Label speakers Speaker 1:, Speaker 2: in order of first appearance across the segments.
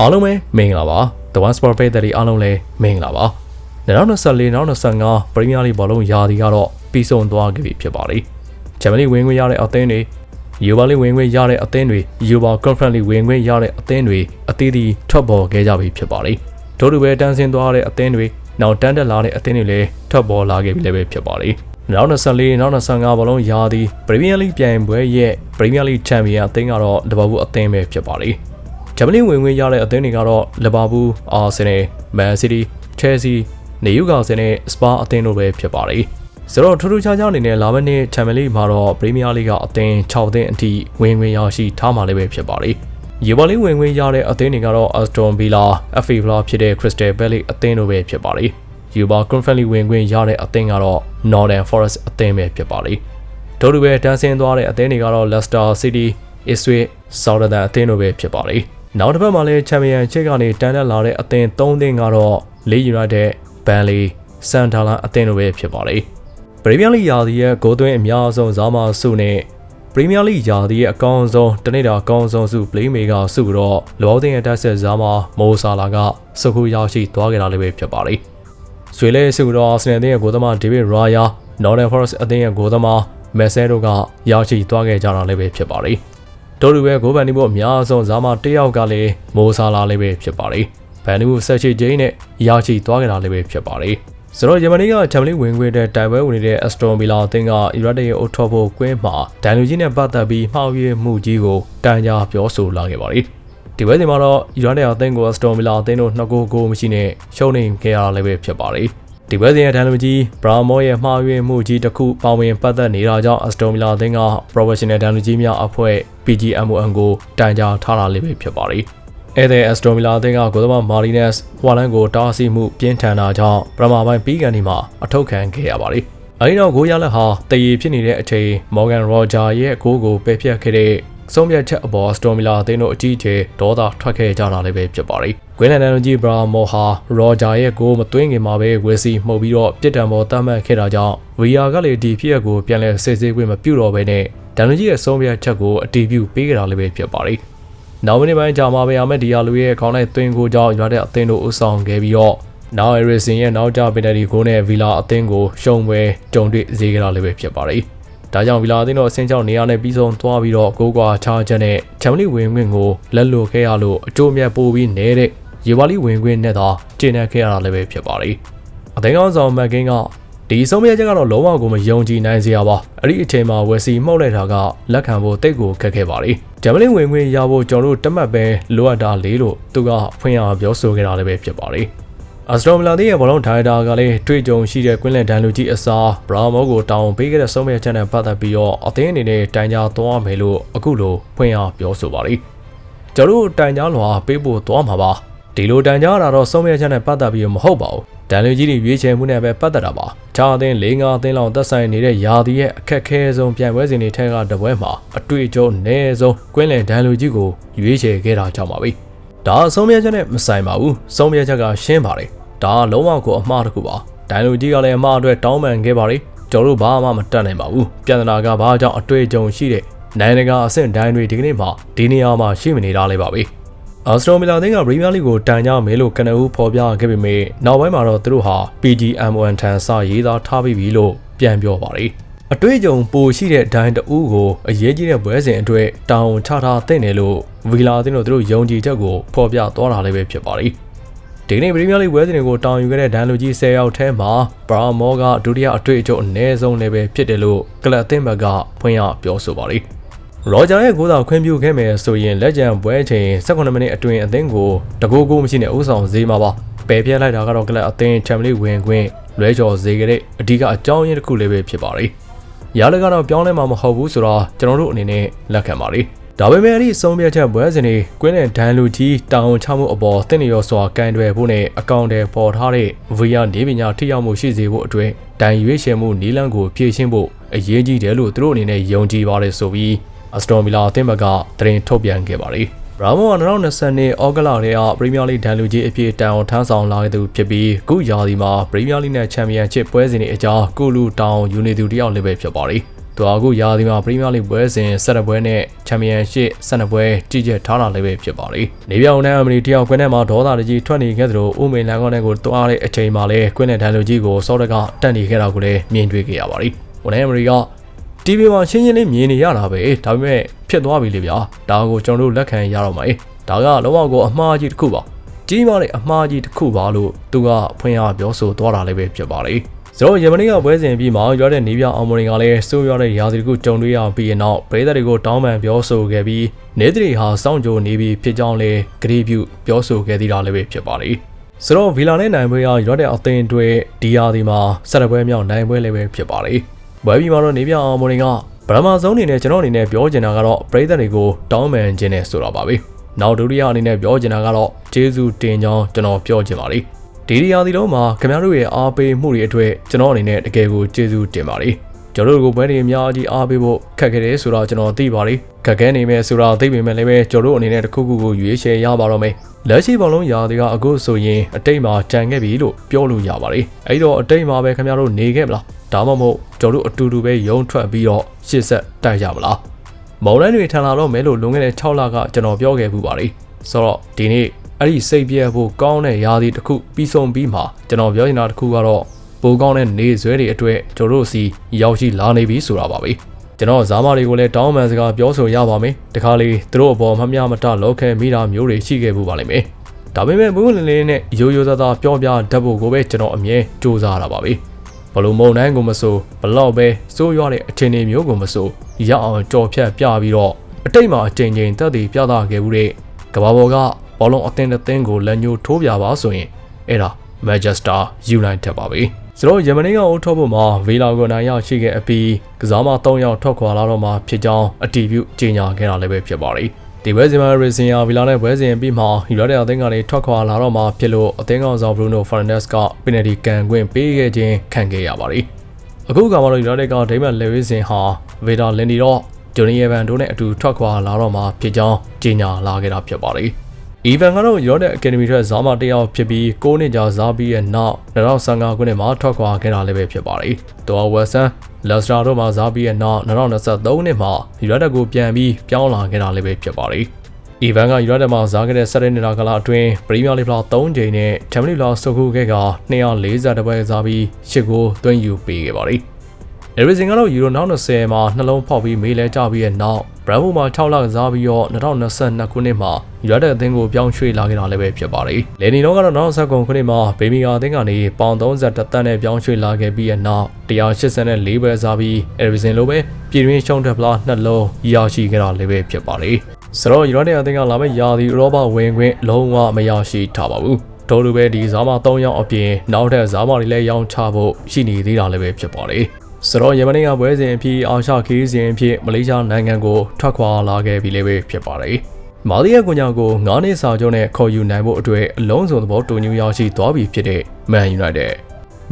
Speaker 1: အားလုံးပဲမင်္ဂလာပါ The One Sport ပေးတဲ့ဒီအားလုံးလည်းမင်္ဂလာပါ2024-2025ပရီးမီယာလိဘောလုံးရာသီကတော့ပြီးဆုံးသွားခဲ့ပြီဖြစ်ပါတယ်ချန်ပီယံလိဝင်ခွင့်ရတဲ့အသင်းတွေယူပါလိဝင်ခွင့်ရတဲ့အသင်းတွေယူပါကွန်ဖရင့်လိဝင်ခွင့်ရတဲ့အသင်းတွေအသီးသီးထွက်ပေါ်ခဲ့ကြပြီဖြစ်ပါတယ်ထို့တူပဲတန်းစင်သွားတဲ့အသင်းတွေနောက်တန်းတက်လာတဲ့အသင်းတွေလည်းထွက်ပေါ်လာခဲ့ပြီလည်းပဲဖြစ်ပါတယ်2024-2025ဘောလုံးရာသီပရီးမီယာလိပြိုင်ပွဲရဲ့ပရီးမီယာလိချန်ပီယံအသင်းကတော့တဘာဘူးအသင်းပဲဖြစ်ပါတယ် ဂျမနီဝင်ဝင်ရတဲ့အသင်းတွေကတော့လီဗာပူး၊အာဆင်နယ်၊မန်စီးတီး၊ချယ်ဆီ၊နေယူကာဆယ်နဲ့စပါအသင်းတို့ပဲဖြစ်ပါတယ်။ဆိုတော့ထူးထူးခြားခြားအနေနဲ့လာမယ့်နှစ်ချန်ပီယံလိမှာတော့ပရီးမီယာလိကအသင်း6သင်းအထိဝင်ဝင်ရရှိထားမှာလည်းပဲဖြစ်ပါတယ်။ယူဗာလိဝင်ဝင်ရတဲ့အသင်းတွေကတော့ Aston Villa, FA Villa ဖြစ်တဲ့ Crystal Palace အသင်းတို့ပဲဖြစ်ပါတယ်။ယူဗာ Conference League ဝင်ခွင့်ရတဲ့အသင်းကတော့ Northern Forest အသင်းပဲဖြစ်ပါတယ်။တို့လိုပဲတန်းဆင်းသွားတဲ့အသင်းတွေကတော့ Leicester City, Ipswich, Southampton အသင်းတို့ပဲဖြစ်ပါတယ်။ နောက်တစ်ပတ်မှာလည်းချန်ပီယံချစ်ကနေတန်းတက်လာတဲ့အသင်း၃သင်းကတော့ Leeds United, Burnley, Sunderland အသင်းတို့ပဲဖြစ်ပါတယ်။ပရီးမီယာလိရာသီရဲ့ဂိုးသွင်းအများဆုံးဇာမာစုနဲ့ပရီးမီယာလိရာသီရဲ့အကောင်းဆုံးတနေ့တာအကောင်းဆုံးစုပလေးမေကာစုတော့လောသင်းရဲ့တက်ဆက်ဇာမာမိုဆာလာကစုခုရရှိသွားခဲ့တာလည်းပဲဖြစ်ပါတယ်။ဆွေလဲစုတော့အာဆင်နယ်အသင်းရဲ့ဂိုးသမားဒေးဗစ်ရာယာ Northern Forest အသင်းရဲ့ဂိုးသမားမက်ဆဲတို့ကရရှိသွားခဲ့ကြတာလည်းပဲဖြစ်ပါတယ်။ တို့လူပဲဂိုးပန်ဒီဖို့အများဆုံးဇာမာတစ်ယောက်ကလည်းမိုဆာလာလည်းပဲဖြစ်ပါတယ်။ဘန်ဒီဖို့ဆက်ချီဂျိန်းနဲ့ရရှိသွားခဲ့တာလည်းပဲဖြစ်ပါတယ်။ဆိုတော့ဂျမနီကချန်ပီယံဝင်ခွင့်တဲ့တိုင်ပွဲဝင်နေတဲ့အက်စတိုဗီလာအသင်းကအီရတ်ရဲ့အိုထော်ဖို့ကွင်းမှာဒိုင်လူကြီးနဲ့ပတ်သက်ပြီးမှောက်ရမှုကြီးကိုတန်ကြားပြောဆိုလာခဲ့ပါတယ်။ဒီပွဲစဉ်မှာတော့အီရတ်ရဲ့အသင်းကိုအက်စတိုဗီလာအသင်းတို့နှစ်ဂိုးကိုမရှိနဲ့ရှုံးနေခဲ့ရတာလည်းပဲဖြစ်ပါတယ်။ ဒီပွဲစဉ်ရဲ့ဒိုင်လူကြီးဘရာမောရဲ့မှားယွင်းမှုကြီးတစ်ခုပါဝင်ပတ်သက်နေတာကြောင့်အက်စတိုဗီလာအသင်းက professional ဒိုင်လူကြီးများအဖွဲ့ PGMON ကိုတန်ကြားထားတာလည်းပဲဖြစ်ပါတယ်။ဧည့်သည်အက်စတိုမီလာအသင်းကဂိုသမာမာရီနက်စ်ဟွာလန်ကိုတားဆီးမှုပြင်းထန်တာကြောင့်ပရမာပိုင်းပြီးကန်ဒီမှာအထုတ်ခံခဲ့ရပါတယ်။အဲဒီနောက်ဂိုးရလက်ဟာတည်ရဖြစ်နေတဲ့အချိန်မော်ဂန်ရောဂျာရဲ့ဂိုးကိုပယ်ဖျက်ခဲ့တဲ့ဆုံးဖြတ်ချက်အပေါ်စတိုမီလာအသင်းတို့အကြီးအကျယ်ဒေါသထွက်ခဲ့ကြတာလည်းပဲဖြစ်ပါတယ်။ ဂွင်းလန်ဒန်ကြီးဘရာမော်ဟာရောဂျာရဲ့ဂိုးမသွင်းခင်မှာပဲဝယ်စီမှုတ်ပြီးတော့ပြစ်ဒဏ်ပေါ်တတ်မှတ်ခဲ့တာကြောင့်ဝီယာကလည်းဒီဖြစ်ရပ်ကိုပြန်လည်စစ်ဆေးခွင့်မပြုတော့ဘဲနဲ့ဒန်လူကြီးရဲ့ဆုံးဖြတ်ချက်ကိုအတီးပြုပေးခဲ့တာလည်းပဲဖြစ်ပါတယ်။နောက်မိနစ်ပိုင်းကြာမှာပဲအာမက်ဒီယာလူရဲ့ခေါင်းလိုက်သွင်းကိုကြောင့်ရွာတဲ့အသင်းတို့အဆောင်ခဲ့ပြီးတော့နောက်အရီဆင်ရဲ့နောက်ကျပင်နယ်ဒီကိုနဲ့ဗီလာအသင်းကိုရှုံပွဲကြုံတွေ့စေကြတာလည်းပဲဖြစ်ပါတယ်။ဒါကြောင့်ဗီလာအသင်းတို့အဆင့်ကြောင့်နေရာနဲ့ပြီးဆုံးသွားပြီးတော့ကိုကွာချားချက်နဲ့ချမ်ပီယံဝင်ခွင့်ကိုလက်လွတ်ခဲ့ရလို့အကျိုးမြတ်ပိုးပြီးနေတဲ့ ရေဝါလီဝင်ခွင့်နဲ့သာကျင်းနေခဲ့ရတာလည်းပဲဖြစ်ပါတယ်။အသင်းကောင်းဆောင်မက်ကင်းကဒီဆုံးဖြတ်ချက်ကတော့လုံးဝကိုမယုံကြည်နိုင်စရာပါအဲ့ဒီအချိန်မှာဝယ်စီမှုတ်လိုက်တာကလက်ခံဖို့တိတ်ကိုခက်ခဲ့ပါတယ်ဒဗလင်ဝင်ခွင့်ရဖို့ကျွန်တော်တို့တမတ်ပဲလိုအပ်တာလေးလို့သူကဖွင့်ရပြောဆိုခဲ့တာလည်းပဲဖြစ်ပါတယ်အစတိုမလာတဲ့ဘောလုံးဒိုင်တာကလည်းတွေ့ကြုံရှိတဲ့ကွင်းလန်ဒန်လူကြီးအစားဘရာမောကိုတောင်းပေးခဲ့တဲ့ဆုံးဖြတ်ချက်နဲ့ပတ်သက်ပြီးတော့အသင်းအနေနဲ့တိုင်ကြားသွားမယ်လို့အခုလိုဖွင့်ရပြောဆိုပါတယ်ကျွန်တော်တို့တိုင်ကြားလွှာပေးဖို့သွားမှာပါ ဒီလိုတိုင်ကြားတာတော့ဆုံးဖြတ်ချက်နဲ့ပတ်သက်ပြီးမဟုတ်ပါဘူးဒန်လူကြီးတွေရွေးချယ်မှုနဲ့ပဲပတ်သက်တာပါ။ခြားအသင်း၄၅အသင်းလောက်သက်ဆိုင်နေတဲ့ယာဒီရဲ့အခက်ခဲဆုံးပြိုင်ပွဲစဉ်တွေထက်ကတပွဲမှာအတွေ့အကြုံနည်းဆုံးကွင်းလင်ဒန်လူကြီးကိုရွေးချယ်ခဲ့တာကြောင့်ပါပဲ။ဒါအဆုံးဖြတ်ချက်နဲ့မဆိုင်ပါဘူး။ဆုံးဖြတ်ချက်ကရှင်းပါတယ်။ဒါလုံးဝကိုအမှားတစ်ခုပါ။ဒန်လူကြီးကလည်းအမှားအတွက်တောင်းပန်ခဲ့ပါတယ်။ကျွန်တော်တို့ဘာမှမတတ်နိုင်ပါဘူး။ပြန်လာကဘာကြောင့်အတွေ့အကြုံရှိတဲ့နိုင်ငံတကာအဆင့်ဒိုင်းတွေဒီကနေ့မှဒီနေရာမှာရှိမနေတာလေးပါပဲ။ အော်စတြေးလျသင်းကပရီးမီးယားလိကိုတန်ကြမယ်လို့ကနဦးဖော်ပြခဲ့ပေမဲ့နောက်ပိုင်းမှာတော့သူတို့ဟာ PGMON ထန်စာရေးသားထားပြီးပြီလို့ပြန်ပြောပါတယ်။အတွေ့အကြုံပိုရှိတဲ့ဒိုင်းတဦးကိုအရေးကြီးတဲ့ပွဲစဉ်အတွက်တောင်းချထားတဲ့တယ်လို့ဗီလာသင်းတို့သူတို့ယုံကြည်ချက်ကိုဖော်ပြသွားတာလည်းပဲဖြစ်ပါတယ်။ဒီနေ့ပရီးမီးယားလိပွဲစဉ်တွေကိုတောင်းယူခဲ့တဲ့ဒန်လူကြီး10ယောက်ထဲမှာဘရာမောကဒုတိယအတွေ့အကြုံအနည်းဆုံးလည်းပဲဖြစ်တယ်လို့ကလပ်အသင်းဘက်ကဖွင့်ရပြောဆိုပါတယ်။ ရောဂျာရဲ့ကိုးဆောင်ခွင့်ပြုခဲ့မယ်ဆိုရင်လက်ကျန်ပွဲချိန်18မိနစ်အတွင်းအသင်းကိုတကူကူမရှိနဲ့ဥဆောင်ဈေးမှာပါပယ်ပြလိုက်တာကတော့ကလပ်အသင်းချန်ပီယံဝင်ခွင့်လွဲကျော်ဈေးကတဲ့အဓိကအကြောင်းရင်းတစ်ခုလေးပဲဖြစ်ပါတယ်။ရလကတော့ပြောင်းလဲမှာမဟုတ်ဘူးဆိုတော့ကျွန်တော်တို့အနေနဲ့လက်ခံပါလိမ့်။ဒါပေမဲ့အဲ့ဒီဆုံးဖြတ်ချက်ပွဲစဉ်တွေကွင်းနဲ့ဒန်လူကြီးတောင်ချမှုအပေါ်သင်နေရောစွာကန်တွယ်ဖို့နဲ့အကောင့်တွေပေါ်ထားတဲ့ VR နေပညာထိရောက်မှုရှိစေဖို့အတွက်ဒန်ရွေးချယ်မှုနီလန်းကိုဖြည့်ရှင်းဖို့အရေးကြီးတယ်လို့သူတို့အနေနဲ့ယုံကြည်ပါတယ်ဆိုပြီး အစတိုမီလာအသင်းဘက်ကသတင်းထုတ်ပြန်ခဲ့ပါတယ်။ဘရာမိုက2020နှစ်ဩဂလထဲကပရီးမီးယားလိဒန်လူကြီးအဖြစ်တန်အောင်ထမ်းဆောင်လာတဲ့သူဖြစ်ပြီးခုရာသီမှာပရီးမီးယားလိနဲ့ချန်ပီယံချစ်ပွဲစဉ်တွေအကြားကိုလူတောင်ယူနေသူတယောက်လည်းပဲဖြစ်ပါတယ်။သူအခုရာသီမှာပရီးမီးယားလိပွဲစဉ်12ပွဲနဲ့ချန်ပီယံရှစ်12ပွဲကြီးကျယ်ထားတာလည်းပဲဖြစ်ပါတယ်။နေပြောင်နဲ့အမရီတယောက်ကွင်းထဲမှာဒေါသတကြီးထွက်နေခဲ့သလိုဥမိန်လန်ကောနဲ့ကိုတွားတဲ့အချိန်မှာလည်းကွင်းနဲ့ဒန်လိုကြီးကိုစောတကတက်နေခဲ့တာကိုလည်းမြင်တွေ့ခဲ့ရပါတယ်။ဝန်နဲ့အမရီက TV မှာရှင်းရှင်းလေးမြင်နေရတာပဲဒါပေမဲ့ဖြစ်သွားပြီလေဗျာဒါကိုကျွန်တော်တို့လက်ခံရတော့မှာအေးဒါကလုံးဝကိုအမှားကြီးတစ်ခုပါကြီးမားတဲ့အမှားကြီးတစ်ခုပါလို့သူကဖွင့်ရပြောဆိုသွားတာလည်းပဲဖြစ်ပါတယ်ဆိုတော့ယမနီကပွဲစဉ်ပြီးမှရွာတဲ့နေပြအောင်မရင်ကလည်းစိုးရွားတဲ့ရာသီတစ်ခုကြုံတွေ့ရပြီးရင်တော့ပရိသတ်တွေကိုတောင်းပန်ပြောဆိုခဲ့ပြီးနေသတိဟာစောင့်ကြိုနေပြီးဖြစ်ကြောင်းလည်းဂရီးပြုပြောဆိုခဲ့သေးတာလည်းပဲဖြစ်ပါတယ်ဆိုတော့ဗီလာနဲ့နိုင်ပွဲကရွာတဲ့အသင်းတွေဒီယာဒီမှာဆက်ရပွဲမြောက်နိုင်ပွဲလည်းပဲဖြစ်ပါတ ယ်ဘွဲပြီးမှတော့နေပြအောင်မရင်ကပထမဆုံးအနေနဲ့ကျွန်တော်အနေနဲ့ပြောချင်တာကတော့ပရိသတ်တွေကိုတောင်းပန်ခြင်းနဲ့ဆိုတာပါပဲနောက်ဒုတိယအနေနဲ့ပြောချင်တာကတော့ဂျေဇူးတင်ကြောင်းကျွန်တော်ပြောချင်ပါတယ်ဒီဒီယာဒီလုံးမှာခင်ဗျားတို့ရဲ့အားပေးမှုတွေအတွက်ကျွန်တော်အနေနဲ့တကယ်ကိုကျေးဇူးတင်ပါတယ် ကျွန်တော်တို့ကိုဘွဲတွေအများကြီးအားပေးဖို့ခက်ခဲတယ်ဆိုတော့ကျွန်တော်သိပါတယ်ခက်ခဲနေမယ်ဆိုတော့သိပေမဲ့လည်းပဲကျွန်တော်တို့အနေနဲ့တစ်ခုခုကိုရွေးချယ်ရပါတော့မယ်လက်ရှိဘောလုံးယာဒီကအခုဆိုရင်အတိတ်မှာကြံခဲ့ပြီလို့ပြောလို့ရပါတယ်အဲ့တော့အတိတ်မှာပဲခင်ဗျားတို့နေခဲ့မလားဒါမှမဟုတ်ကျွန်တော်တို့အတူတူပဲယုံထွက်ပြီးတော့ရှစ်ဆက်တိုက်ကြမလားမုံတိုင်းတွေထန်လာတော့မဲလို့လွန်ခဲ့တဲ့6လကကျွန်တော်ပြောခဲ့ပူပါတယ်ဆိုတော့ဒီနေ့အဲ့ဒီစိတ်ပြည့်ဖို့ကောင်းတဲ့ယာဒီတစ်ခုပြီးဆုံးပြီးမှကျွန်တော်ပြောချင်တာတစ်ခုကတော့ ပိုကောင်းတဲ့နေဆွဲတွေအတွက်ကျွန်တော်တို့စီရောက်ရှိလာနေပြီဆိုတာပါပဲကျွန်တော်ဇာမတွေကိုလည်းတောင်းပန်စကားပြောဆိုရပါမယ်တခါလေသူတို့အပေါ်မမျှမတလောက်ခဲမိတာမျိုးတွေရှိခဲ့ဘူးပါလိမ့်မယ်ဒါပေမဲ့ဘုံလင်းလေးနဲ့ရိုးရိုးသားသားပြောပြတတ်ဖို့ကိုပဲကျွန်တော်အမြဲစူးစမ်းတာပါပဲဘလို့မုံတိုင်းကိုမဆိုဘလောက်ပဲစိုးရွားတဲ့အခြေအနေမျိုးကိုမဆိုရအောင်ကြော်ဖြတ်ပြပြီးတော့အတိတ်မှာအချိန်ချင်းတက်တည်ပြသခဲ့မှုတဲ့ကဘာပေါ်ကဘောလုံးအသင်းတစ်သင်းကိုလက်ညှိုးထိုးပြပါဆိုရင်အဲ့ဒါ Manchester United ပါပဲ ဆိုတော့ယမနီကအုပ်ထုတ်ဖို့မှာဗီလာကိုနိုင်ရရှိခဲ့အပြီးကစားမ3ယောက်ထွက်ခွာလာတော့မှဖြစ်ကြောင်းအတီးပြုကြေညာခဲ့တာလည်းပဲဖြစ်ပါတယ်ဒီဘဲစီမာရီစင်ယာဗီလာနဲ့ဘဲစင်ပြီးမှယူရိုတဲ့အသင်းကနေထွက်ခွာလာတော့မှဖြစ်လို့အသင်းကောင်ဆောင်ဘရူနိုဖာနက်စ်ကပင်နယ်တီကန်ခွင့်ပေးခဲ့ခြင်းခံခဲ့ရပါတယ်အခုကမှတော့ယူရိုတဲ့ကဒိမတ်လေဝီစင်ဟာဗေဒါလင်ဒီတော့ဂျိုနီယဗန်တို့နဲ့အတူထွက်ခွာလာတော့မှဖြစ်ကြောင်းကြေညာလာခဲ့တာဖြစ်ပါတယ်။ Even ကတော့ရောတဲ့ Academy ထွက်ဇာမတယောက်ဖြစ်ပြီး9နှစ်ကြာဇာပြီးရဲ့နောက်2015ခုနှစ်မှာထွက်ခွာခဲ့တာလည်းပဲဖြစ်ပါတယ်။တော်ဝက်ဆန်လက်စတာတို့မှာဇာပြီးရဲ့နောက်2023နှစ်မှာယူရိုတက်ကိုပြန်ပြီးပြောင်းလာခဲ့တာလည်းပဲဖြစ်ပါတယ်။ Even ကယူရိုတက်မှာဇာခဲ့တဲ့7နှစ်တာကာလအတွင်းပရီးမီးယားလိဖလာ3ချိန်နဲ့ချန်ပီယံလိဖလာစုခုခဲ့က240ပွဲဇာပြီး8ဂိုးသွင်းယူပေးခဲ့ပါတယ်။။ အဲရီဇင်ကတော့ယူရို2020မှာနှလုံးဖောက်ပြီးမေးလဲကြပြီးတဲ့နောက်ဘရန်ဗိုမှာ6လကစားပြီးတော့2022ခုနှစ်မှာယူရိုတက်အသင်းကိုပြောင်းရွှေ့လာခဲ့တာလည်းပဲဖြစ်ပါတယ်။လယ်နီတော့ကတော့2019ခုနှစ်မှာဘေမီဂါအသင်းကနေပေါင်30တန်းနဲ့ပြောင်းရွှေ့လာခဲ့ပြီးတဲ့နောက်184ပဲစားပြီးအဲရီဇင်လိုပဲပြည်တွင်းရှုံးတက်ပလာနှလုံးရရှိခဲ့တာလည်းပဲဖြစ်ပါတယ်။ဆိုတော့ယူရိုတက်အသင်းကလာမယ့်ယာဒီဥရောပဝင်ခွင့်လုံးဝမရရှိထားပါဘူး။တို့လိုပဲဒီဇာမ3ယောက်အပြင်နောက်ထပ်ဇာမတွေလည်းရောင်းချဖို့ရှိနေသေးတာလည်းပဲဖြစ်ပါတယ်။ ဆိုတော့ယမနီကပွဲစဉ်အဖြစ်အာရှခီးစဉ်အဖြစ်မလေးရှားနိုင်ငံကိုထွက်ခွာလာခဲ့ပြီလည်းပဲဖြစ်ပါတယ်။မာလီယာကွန်ညာကို9နှစ်စာချုပ်နဲ့ခေါ်ယူနိုင်ဖို့အတွက်အလုံးစုံသဘောတူညီရရှိသွားပြီဖြစ်တဲ့ Man United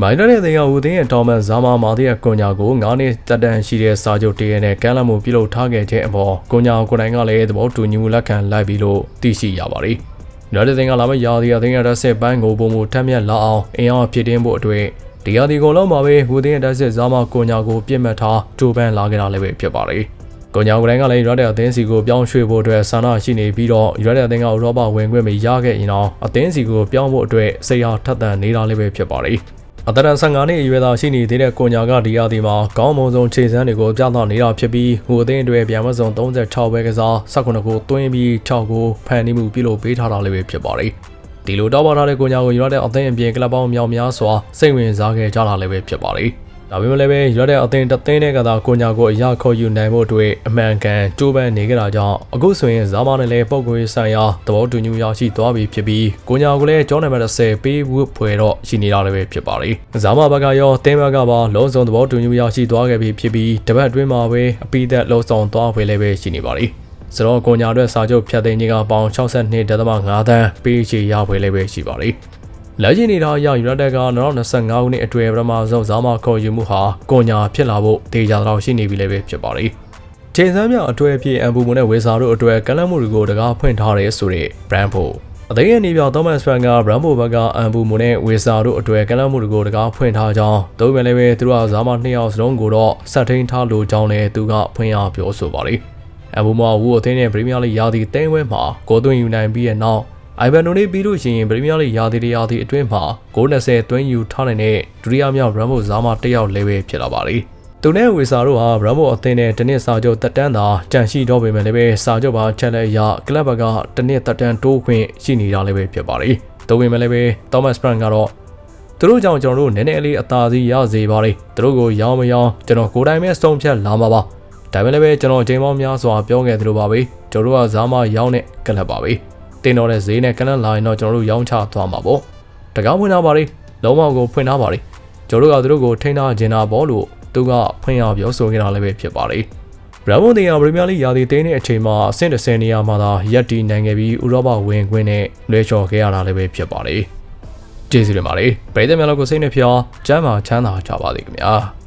Speaker 1: မိုင်းတဲ့တဲ့ကဦးသိန်းရဲ့တောင်မန်ဇာမာမာဒီယာကွန်ညာကို9နှစ်တက်တန်ရှိတဲ့စာချုပ်တရနဲ့ကမ်းလှမ်းမှုပြုလုပ်ထားခဲ့တဲ့အပေါ်ကွန်ညာကိုနိုင်ကလည်းသဘောတူညီမှုလက်ခံလိုက်ပြီလို့သိရှိရပါတယ်။နောက်တဲ့တဲ့ကလာမယ့်ရာသီအသင်းရဲ့ရက်ဆက်ပိုင်းကိုပုံမှုထက်မြက်လာအောင်အင်အားဖြစ်တင်းဖို့အတွက် ဒီဟာဒီကုန်လုံးမှာပဲဟူသင်းရဲ့တက်စစ်ဇာမကိုညာကိုပြစ်မှတ်ထားကြိုးပမ်းလာခဲ့တာလည်းပဲဖြစ်ပါတယ်။ကိုညာကိုတိုင်းကလည်းရွာတဲ့အသင်းစီကိုပြောင်းရွှေ့ဖို့အတွက်ဆန္ဒရှိနေပြီးတော့ရွာတဲ့အသင်းကဥရောပဝင်ခွင့်မရခဲ့ရင်တော့အသင်းစီကိုပြောင်းဖို့အတွက်စိတ်အားထက်သန်နေတာလည်းပဲဖြစ်ပါတယ်။အသက်15နှစ်အရွယ်သားရှိနေသေးတဲ့ကိုညာကဒီယာဒီမှာကောင်းမွန်ဆုံးခြေစမ်းတွေကိုပြသနေတာဖြစ်ပြီးဟိုအသင်းတွေပြန်မစုံ36ပဲကစား19ကိုသွင်းပြီး6ကိုဖန်နေမှုပြုလုပ်ပေးထားတာလည်းပဲဖြစ်ပါတယ်။ ဒီလိုတောက်ပါထားတဲ့ကိုညာကိုယူရတဲ့အသင်းအပြင်ကလပ်ပေါင်းမြောက်များစွာစိတ်ဝင်စားခဲ့ကြတာလည်းပဲဖြစ်ပါတယ်။ဒါပေမဲ့လည်းပဲယူရတဲ့အသင်းတသင်းတဲ့ကသာကိုညာကိုအရခေါ်ယူနိုင်ဖို့အတွက်အမှန်ကန်ကြိုးပမ်းနေကြတာကြောင့်အခုဆိုရင်ဇာမာနဲ့လည်းပုံကိုဆိုင်ရာသဘောတူညီရရှိသွားပြီဖြစ်ပြီးကိုညာကိုလည်းကျောင်းနံပါတ်10ပေးဝတ်ဖွယ်တော့ရှိနေတာလည်းပဲဖြစ်ပါတယ်။ဇာမာဘက်ကရောတင်းဘက်ကပါလုံးစုံသဘောတူညီရရှိသွားခဲ့ပြီဖြစ်ပြီးတပတ်အတွင်းမှာပဲအပိသက်လုံးဆောင်သွားဖွယ်လည်းပဲရှိနေပါတယ်။ စတော့ကိုညာအတွက်စာချုပ်ဖြတ်သိမ်းခြင်းကပေါင်62.5သန်းပေးချေရဖွယ်လေးပဲရှိပါလိမ့်လက်ရှိနေတာအရယူနိုက်တက်က2025ခုနှစ်အတွဲပထမဆုံးဇာမခေါ်ယူမှုဟာကိုညာဖြစ်လာဖို့တေချာတော့ရှိနေပြီလည်းပဲဖြစ်ပါလိမ့်ချိန်စမ်းမြောက်အတွဲဖြစ်အန်ဘူမွန်နဲ့ဝေစာတို့အတွဲကလန့်မှုတွေကိုတကားဖွင့်ထားရဲဆိုတဲ့ brand ဖို့အသေးရဲ့နေပြောင်သောမတ်စပန်ကဘရမ်ဘိုဘက်ကအန်ဘူမူနဲ့ဝေစာတို့အတွေ့ကလပ်မှုတွေကိုတကားဖွင့်ထားကြောင်းသို့ပေမဲ့လည်းပဲသူတို့ကဇာမနှစ်ယောက်စလုံးကိုတော့ဆက်ထိန်ထားလိုကြောင်းလည်းသူကဖွင့်ရပြောဆိုပါတယ် အန်ဘူမာဝူအသင်းနဲ့ပရီးမီးယားလိရာသီသိမ်းဝဲမှာကိုသွင်းယူနိုင်ပြီးတဲ့နောက်အိုင်ဗန်နိုနေပြီးလို့ရှိရင်ပရီးမီးယားလိရာသီတရားသီအတွင်းမှာ920သွင်းယူထားနိုင်တဲ့ဒုတိယမြောက်ရမ်ဘိုဇာမတစ်ယောက်လည်းပဲဖြစ်လာပါတယ်သူနဲ့ဝေစာတို့ဟာဘရမ်ဘိုအသင်းနဲ့တနစ်စာချုပ်တက်တန်းသာကြန့်ရှိတော့ပေမဲ့လည်းပဲစာချုပ်ပါချက်လက်အရကလပ်ဘကတနစ်တက်တန်းတိုးခွင့်ရှိနေတာလည်းပဲဖြစ်ပါတယ်။ဒါပေမဲ့လည်းပဲသောမတ်စပရန်ကတော့သူတို့ကြောင့်ကျွန်တော်တို့နည်းနည်းလေးအသာစီးရစေပါလေ။သူတို့ကိုရောင်းမရောင်းကျွန်တော်ကိုယ်တိုင်ပဲစုံဖြတ်လာမှာပါ။ ဒါပေမဲ့လည်းပဲကျွန်တော်အချိန်ပေါင်းများစွာပြောခဲ့သလိုပါပဲ။ကျွန်တော်တို့ကဇာမရောင်းတဲ့ကလပ်ပါပဲ။တင်တော်တဲ့ဈေးနဲ့ကလပ်လာရင်တော့ကျွန်တော်တို့ရောင်းချသွားမှာပေါ့။တကားဖွင့်ထားပါလေ။လုံးဝကိုဖွင့်ထားပါလေ။ကျွန်တော်တို့ကသူတို့ကိုထိန်းထားခြင်းတာပေါ့လို့သူကဖွင့်ရပြောဆိုခဲ့တာလည်းပဲဖြစ်ပါလေ။ဘရမ်ဘွန်တင်ယာပရီးမီးယားလိရာသီတင်းတဲ့အချိန်မှာအဆင့်30နေရာမှာသာရက်တီနိုင်ခဲ့ပြီးဥရောပဝင်ခွင့်နဲ့လွဲချော်ခဲ့ရတာလည်းပဲဖြစ်ပါလေ။ကျေးဇူးတင်ပါတယ်။ပရိသတ်များတို့ကိုစိတ်နှဖျားကျမ်းမာချမ်းသာကြပါစေခင်ဗျာ။